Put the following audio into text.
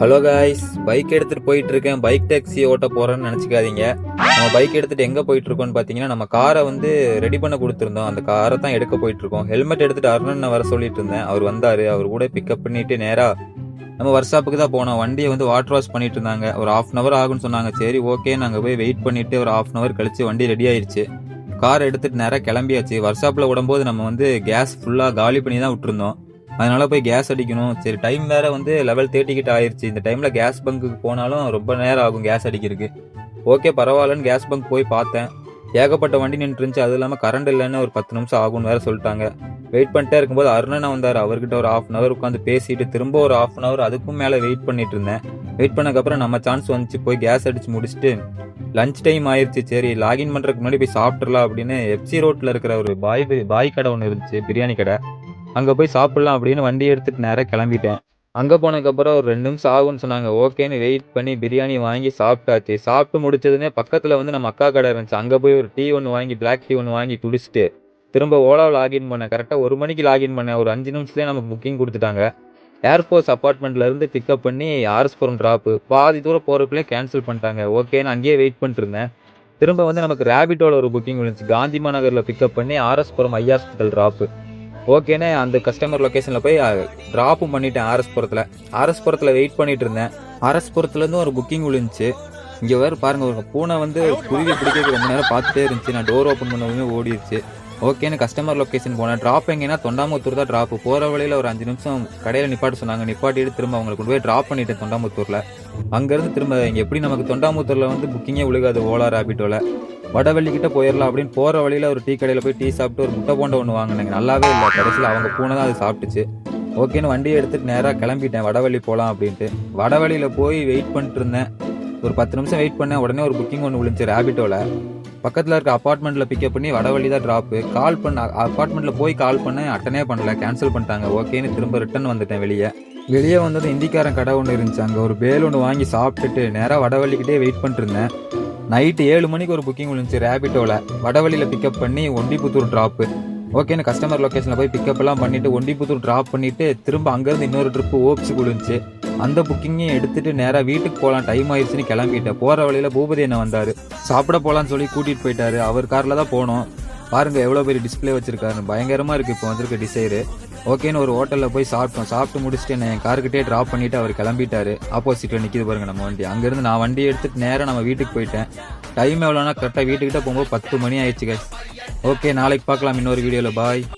Hello guys bike எடுத்துட்டு போயிட்டு இருக்கேன் பைக் டாக்ஸி ஓட்ட போறேன்னு நினைச்சுக்காதீங்க. நம்ம பைக் எடுத்துட்டு எங்க போயிட்டு இருக்கோம்னு பாத்தீங்கன்னா நம்ம காரை வந்து ரெடி பண்ண கொடுத்துருந்தோம். அந்த காரை தான் எடுக்க போயிட்டு இருக்கோம் ஹெல்மெட் எடுத்துட்டு அருணன் வர சொல்லிட்டு இருந்தேன். அவர் வந்தாரு. அவர் கூட பிக்கப் பண்ணிட்டு நேரா நம்ம ஒர்க் ஷாப்புக்கு தான் போனோம். வண்டியை வந்து வாட்டர் வாஷ் பண்ணிட்டு இருந்தாங்க. ஒரு ஹாஃப் அன் அவர் ஆகும்னு சொன்னாங்க. சரி ஓகே நாங்கள் போய் வெயிட் பண்ணிட்டு ஒரு ஹாஃப் அன் அவர் கழிச்சு வண்டி ரெடி ஆயிடுச்சு கார் எடுத்துட்டு நேராக கிளம்பியாச்சு. ஒர்க் விடும்போது நம்ம வந்து கேஸ் ஃபுல்லாக காலி பண்ணி தான் விட்டுருந்தோம். அதனால் போய் கேஸ் அடிக்கணும். சரி டைம் வேறு வந்து லெவல் தேர்ட்டி கிட்ட இந்த டைமில் கேஸ் பங்குக்கு போனாலும் ரொம்ப நேரம் ஆகும் கேஸ் அடிக்கிறதுக்கு. ஓகே பரவாயில்லன்னு கேஸ் பங்க் போய் பார்த்தேன். ஏகப்பட்ட வண்டி நின்றுருந்துச்சு இருந்துச்சு இல்லாமல் கரண்ட் இல்லைன்னு ஒரு பத்து நிமிஷம் ஆகும்னு வேறு சொல்லிட்டாங்க. வெயிட் பண்ணிட்டே இருக்கும்போது அருணன் வந்தார். அவர்கிட்ட ஒரு ஆஃப் அன் அவர் உட்காந்து பேசிட்டு திரும்ப ஒரு ஆஃப் அன் அவர் அதுக்கும் மேலே வெயிட் பண்ணிட்டு இருந்தேன். வெயிட் பண்ணக்கப்புறம் நம்ம சான்ஸ் வந்துச்சு. போய் கேஸ் அடிச்சு முடிச்சுட்டு லஞ்ச் டைம் ஆயிடுச்சு சரி லாகின் பண்ணுறதுக்கு முன்னாடி போய் சாப்பிட்றலாம் அப்படின்னு எஃப்சி ரோட்டில் இருக்கிற ஒரு பாய் பாய் கடை ஒன்று இருந்துச்சு. பிரியாணி கடை. அங்கே போய் சாப்பிட்லாம் அப்படின்னு வண்டி எடுத்துகிட்டு நேராக கிளம்பிட்டேன். அங்கே போனதுக்கப்புறம் ஒரு ரெண்டு நிமிஷம் ஆகும்னு சொன்னாங்க. ஓகேன்னு வெயிட் பண்ணி பிரியாணி வாங்கி சாப்பிட்டாச்சு. சாப்பிட்டு முடிச்சதுனே பக்கத்தில் வந்து நம்ம அக்கா கடை இருந்துச்சு. அங்கே போய் ஒரு டீ ஒன்று வாங்கி பிளாக் டீ ஒன்று வாங்கி குடிச்சிட்டு திரும்ப ஓலா லாகின் பண்ணேன். கரெக்டாக ஒரு மணிக்கு லாகின் பண்ணேன். ஒரு அஞ்சு நிமிஷத்துலேயே நமக்கு புக்கிங் கொடுத்துட்டாங்க. ஏர்ஃபோர்ஸ் அப்பார்ட்மெண்ட்லேருந்து பிக்கப் பண்ணி ஆர்எஸ்புரம் ட்ராப்பு பாதி தூரம் போகிறதுக்குள்ளே கேன்சல் பண்ணிட்டாங்க. ஓகேன்னு அங்கேயே வெயிட் பண்ணிட்டுருந்தேன் திரும்ப வந்து நமக்கு ரேபிட்டோட ஒரு புக்கிங் இருந்துச்சு காந்திமா நகரில் பிக்கப் பண்ணி ஆர்எஸ்புரம் ஐ ஹாஸ்பிட்டல் ட்ராப்பு ஓகேன்னு அந்த கஸ்டமர் லொக்கேஷனில் போய் ட்ராப்பும் பண்ணிட்டேன் ஆர்எஸ் புரத்தில் ஆர்எஸ் புரத்தில் வெயிட் பண்ணிட்டு இருந்தேன். ஆர்எஸ் புரத்துலேருந்து ஒரு புக்கிங் விழுந்துச்சு. இங்கே வேறு பாருங்கள் ஒரு பூனை வந்து குருவி பிடிக்கிறது ரொம்ப நேரம் பார்த்துட்டே இருந்துச்சு. நான் டோர் ஓப்பன் பண்ணவுமே ஓடிடுச்சு. ஓகேன்னு கஸ்டமர் லொக்கேஷன் போனேன். ட்ராப் எங்கன்னா தொண்டாமுத்தூர் தான் ட்ராப் போகிற வழியில் ஒரு அஞ்சு நிமிஷம் கடையில் நிப்பாட்ட சொன்னாங்க. நிப்பாட்டிட்டு திரும்ப அவங்களை கொண்டு போய் ட்ராப் பண்ணிட்டேன் தொண்டாமுத்தூரில். அங்கேருந்து திரும்ப இங்கே எப்படி நமக்கு தொண்டாமுத்தூரில் வந்து புக்கிங்கே விழுகாது? ஓலா. ராபிட்டோவில் வடவள்ளி கிட்ட போயிடலாம் அப்படின்னு போகிற வழியில் ஒரு டீ கடையில் போய் டீ சாப்பிட்டு ஒரு முட்டை போண்ட ஒன்று வாங்கினேங்க. நல்லாவே இல்லை. கடைசியில் அவங்க பூனை தான் அது சாப்பிட்டுச்சு. ஓகேன்னு வண்டியை எடுத்துட்டு நேராக கிளம்பிட்டேன். வடவள்ளி போகலாம் அப்படின்ட்டு. வடவழியில் போய் வெயிட் பண்ணிட்டு இருந்தேன். ஒரு பத்து நிமிஷம் வெயிட் பண்ணேன். உடனே ஒரு புக்கிங் ஒன்று விழுந்துச்சு ரேபிட்டோவில் பக்கத்தில் இருக்க அப்பார்ட்மெண்ட்டில் பிக்கப் பண்ணி வடவழி தான் ட்ராப்பு கால் பண்ண அப்பார்ட்மெண்ட்டில் போய் கால் பண்ணேன். அட்டனே பண்ணல. கேன்சல் பண்ணிட்டாங்க. ஓகேன்னு திரும்ப ரிட்டர்ன் வந்துட்டேன் வெளியே. வெளியே வந்தது இந்திக்காரன் கடை ஒன்று இருந்துச்சு. அங்கே ஒரு பேல் ஒன்று வாங்கி சாப்பிட்டுட்டு நேராக வடவள்ளிக்கிட்டே வெயிட் பண்ணிட்டு இருந்தேன். நைட்டு ஏழு மணிக்கு ஒரு புக்கிங் விழுந்துச்சு ரேபிட்டோவில் வடவழியில் பிக்கப் பண்ணி ஒண்டிபுத்தூர் ட்ராப்பு ஓகேன்னு கஸ்டமர் லொக்கேஷனில் போய் பிக்கப்லாம் பண்ணிவிட்டு பண்ணிட்டு ஒண்டிபுத்தூர் ட்ராப் பண்ணிட்டு திரும்ப அங்கேருந்து இன்னொரு ட்ரிப்பு ஓப்ஸு விழுந்துச்சு. அந்த புக்கிங்கையும் எடுத்துட்டு நேராக வீட்டுக்கு போகலாம் டைம் ஆயிடுச்சுன்னு கிளம்பிட்டேன். போகிற வழியில் பூபதி என்ன வந்தார். சாப்பிட போகலான்னு சொல்லி கூட்டிகிட்டு போயிட்டாரு. அவர் காரில் தான் போனோம். பாருங்க எவ்வளோ பெரிய டிஸ்பிளே வச்சிருக்காரு பயங்கரமாக இருக்குது இப்போ வந்திருக்க டிசைரு ஓகேன்னு ஒரு ஹோட்டலில் போய் சாப்பிட்டோம். சாப்பிட்டு முடிச்சுட்டு என்ன என் கார்கிட்டே ட்ராப் பண்ணிட்டு அவர் கிளம்பிட்டாரு. ஆப்போசிட்டில் நிற்கிது பாருங்க நம்ம வண்டி. அங்கேருந்து நான் வண்டி எடுத்துட்டு நேராக நம்ம வீட்டுக்கு போயிட்டேன். டைம் எவ்வளோனா கரெக்டாக வீட்டுக்கிட்ட போகும்போது பத்து மணி ஆயிடுச்சு ஓகே நாளைக்கு பார்க்கலாம் இன்னொரு வீடியோவில் பாய்